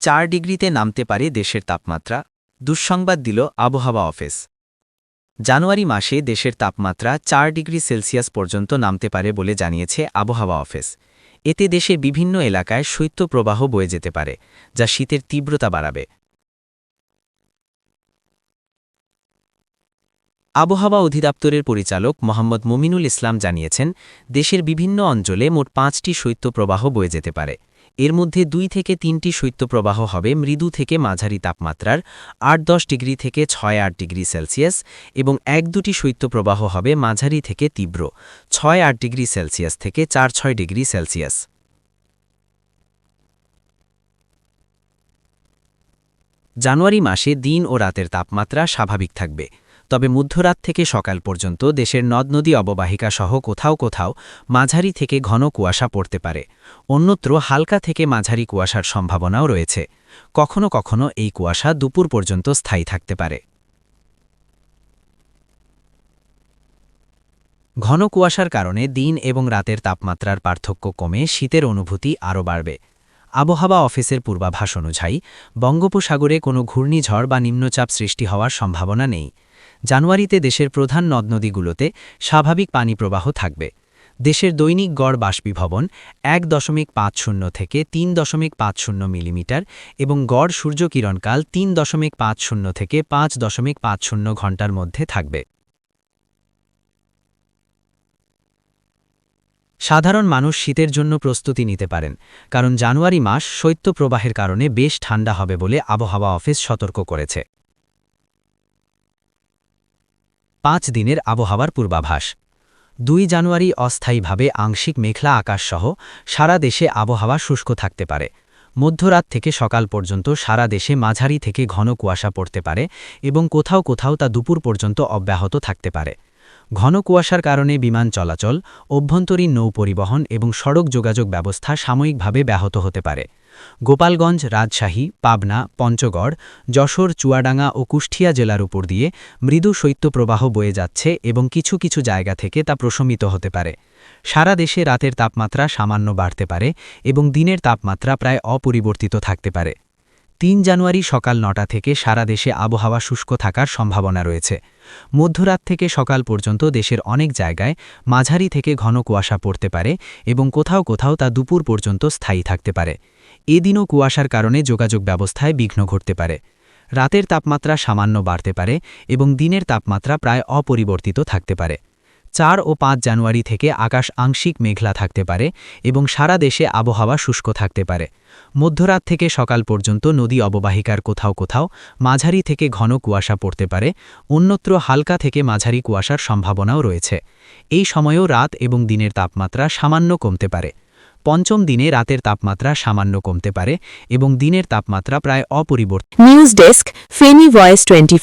চার ডিগ্রিতে নামতে পারে দেশের তাপমাত্রা, দুঃসংবাদ দিল আবহাওয়া অফিস। জানুয়ারি মাসে দেশের তাপমাত্রা চার ডিগ্রি সেলসিয়াস পর্যন্ত নামতে পারে বলে জানিয়েছে আবহাওয়া অফিস। এতে দেশের বিভিন্ন এলাকায় শৈত্যপ্রবাহ বয়ে যেতে পারে, যা শীতের তীব্রতা বাড়াবে। আবহাওয়া অধিদপ্তরের পরিচালক মোহাম্মদ মুমিনুল ইসলাম জানিয়েছেন, দেশের বিভিন্ন অঞ্চলে মোট পাঁচটি শৈত্যপ্রবাহ বয়ে যেতে পারে। এর মধ্যে দুই থেকে তিনটি শৈত্যপ্রবাহ হবে মৃদু থেকে মাঝারি তাপমাত্রার আট দশ ডিগ্রি থেকে ছয় আট ডিগ্রি সেলসিয়াস এবং এক দুটি শৈত্যপ্রবাহ হবে মাঝারি থেকে তীব্র, ছয় আট ডিগ্রি সেলসিয়াস থেকে চার ছয় ডিগ্রি সেলসিয়াস। জানুয়ারি মাসে দিন ও রাতের তাপমাত্রা স্বাভাবিক থাকবে। তবে মধ্যরাত থেকে সকাল পর্যন্ত দেশের নদ নদী অববাহিকা সহ কোথাও কোথাও মাঝারি থেকে ঘন কুয়াশা পড়তে পারে। অন্যত্র হালকা থেকে মাঝারি কুয়াশার সম্ভাবনাও রয়েছে। কখনো কখনো এই কুয়াশা দুপুর পর্যন্ত স্থায়ী থাকতে পারে। ঘন কুয়াশার কারণে দিন এবং রাতের তাপমাত্রার পার্থক্য কমে শীতের অনুভূতি আরও বাড়বে। আবহাওয়া অফিসের পূর্বাভাস অনুযায়ী, বঙ্গোপসাগরে কোনো ঘূর্ণিঝড় বা নিম্নচাপ সৃষ্টি হওয়ার সম্ভাবনা নেই। জানুয়ারিতে দেশের প্রধান নদনদীগুলোতে স্বাভাবিক পানি প্রবাহ থাকবে। দেশের দৈনিক গড় বাষ্পীভবন এক দশমিক পাঁচ শূন্য থেকে তিন দশমিক পাঁচ শূন্য মিলিমিটার এবং গড় সূর্যকিরণকাল তিন দশমিক পাঁচ শূন্য থেকে পাঁচ দশমিক পাঁচ শূন্য ঘণ্টার মধ্যে থাকবে। সাধারণ মানুষ শীতের জন্য প্রস্তুতি নিতে পারেন, কারণ জানুয়ারি মাস শৈত্যপ্রবাহের কারণে বেশ ঠান্ডা হবে বলে আবহাওয়া অফিস সতর্ক করেছে। পাঁচ দিনের আবহাওয়ার পূর্বাভাস। দুই জানুয়ারি অস্থায়ীভাবে আংশিক মেঘলা আকাশসহ সারা দেশে আবহাওয়া শুষ্ক থাকতে পারে। মধ্যরাত থেকে সকাল পর্যন্ত সারা দেশে মাঝারি থেকে ঘন কুয়াশা পড়তে পারে এবং কোথাও কোথাও তা দুপুর পর্যন্ত অব্যাহত থাকতে পারে। ঘন কুয়াশার কারণে বিমান চলাচল, অভ্যন্তরীণ নৌ পরিবহন এবং সড়ক যোগাযোগ ব্যবস্থা সাময়িকভাবে ব্যাহত হতে পারে। গোপালগঞ্জ, রাজশাহী, পাবনা, পঞ্চগড়, যশোর, চুয়াডাঙ্গা ও কুষ্টিয়া জেলার উপর দিয়ে মৃদু শৈত্যপ্রবাহ বয়ে যাচ্ছে এবং কিছু কিছু জায়গা থেকে তা প্রশমিত হতে পারে। সারা দেশে রাতের তাপমাত্রা সামান্য বাড়তে পারে এবং দিনের তাপমাত্রা প্রায় অপরিবর্তিত থাকতে পারে। তিন জানুয়ারি সকাল নটা থেকে সারা দেশে আবহাওয়া শুষ্ক থাকার সম্ভাবনা রয়েছে। মধ্যরাত থেকে সকাল পর্যন্ত দেশের অনেক জায়গায় মাঝারি থেকে ঘন কুয়াশা পড়তে পারে এবং কোথাও কোথাও তা দুপুর পর্যন্ত স্থায়ী থাকতে পারে। এদিনও কুয়াশার কারণে যোগাযোগ ব্যবস্থায় বিঘ্ন ঘটতে পারে। রাতের তাপমাত্রা সামান্য বাড়তে পারে এবং দিনের তাপমাত্রা প্রায় অপরিবর্তিত থাকতে পারে। চার ও পাঁচ জানুয়ারি থেকে আকাশ আংশিক মেঘলা থাকতে পারে এবং সারা দেশে আবহাওয়া শুষ্ক থাকতে পারে। মধ্যরাত থেকে সকাল পর্যন্ত নদী অববাহিকার কোথাও কোথাও মাঝারি থেকে ঘন কুয়াশা পড়তে পারে, অন্যত্র হালকা থেকে মাঝারি কুয়াশার সম্ভাবনাও রয়েছে। এই সময়েও রাত এবং দিনের তাপমাত্রা সামান্য কমতে পারে। পঞ্চম দিনে রাতের তাপমাত্রা সামান্য কমতে পারে এবং দিনের তাপমাত্রা প্রায় অপরিবর্তিত news desk Feni voice twenty